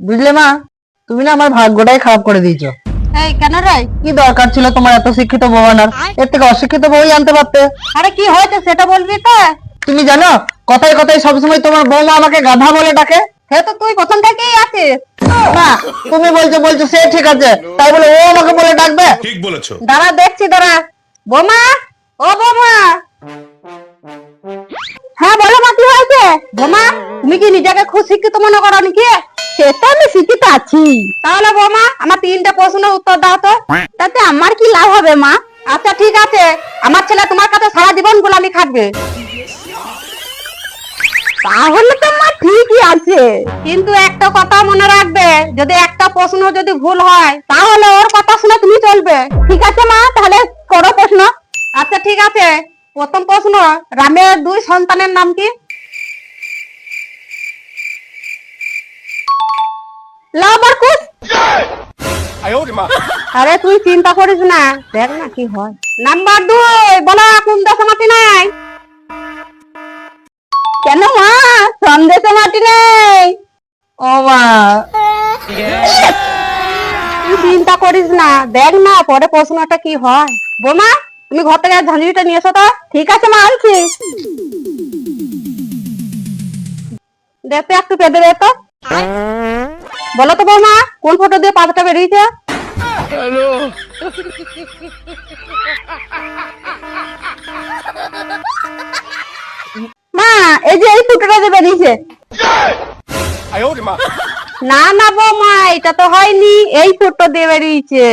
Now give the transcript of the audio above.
বুঝলে মা? তুমি না আমার ভাগ্যটাই খারাপ করে দিয়েছ। এই কেন রে? কি দরকার ছিল তোমার এত শিক্ষিত বউ আনার? এর থেকে অশিক্ষিত বউই আনতে পারতে। আরে কি হয়েছে সেটা বলবি তো? তুমি জানো কথায় কথায় সবসময় তোমার বৌমা আমাকে গাধা বলে ডাকে। সে তো তুই প্রথম থেকেই আছিস। না তুমি বলছো বলছো সে ঠিক আছে। তাই বলে ও আমাকে বলে ডাকবে? ঠিক বলেছ। দাঁড়া দেখছি দাঁড়া। বোমা? ও বোমা? হ্যাঁ বলো মা কি হয়েছে? বোমা তুমি কি নিজেকে খুব শিক্ষিত মনে করো নাকি? সেটা আমি শিক্ষিত আছি তাহলে বোমা আমার তিনটা প্রশ্নের উত্তর দাও তো। তাতে আমার কি লাভ হবে মা? আচ্ছা ঠিক আছে। আমার ছেলে তোমার কাছে সারা জীবন গোলামি খাটবে। তাহলে তো মা ঠিকই আছে। কিন্তু একটা কথা মনে রাখবে যদি একটা প্রশ্ন যদি ভুল হয় তাহলে ওর কথা শুনে তুমি চলবে। ঠিক আছে মা তাহলে করো প্রশ্ন। আচ্ছা ঠিক আছে। প্রথম প্রশ্ন রামের দুই সন্তানের নাম কি? আরে তুই চিন্তা করিস না। দেখ না কি হয়। নাম্বার দুই বলো কোন দেশে মাটি নাই? কেন মা? সন্দেশে মাটি নেই। ও মা। তুই চিন্তা করিস না। দেখ না পরে প্রশ্নটা কি হয়। বোমা তুমি ঘর থেকে ঝাঁঝরিটা নিয়ে এসো তো। ঠিক আছে মা আনছি। দে তো একটু পেঁদে দে তো। বলো তো বৌমা কোন ফটো দিয়ে পাতাটা বেরিয়েছে মা এই যে এই ফুটোটা দিয়ে বেরিয়েছে। না না বৌমা এটা তো হয়নি এই ফুটো দিয়ে বেরিয়েছে।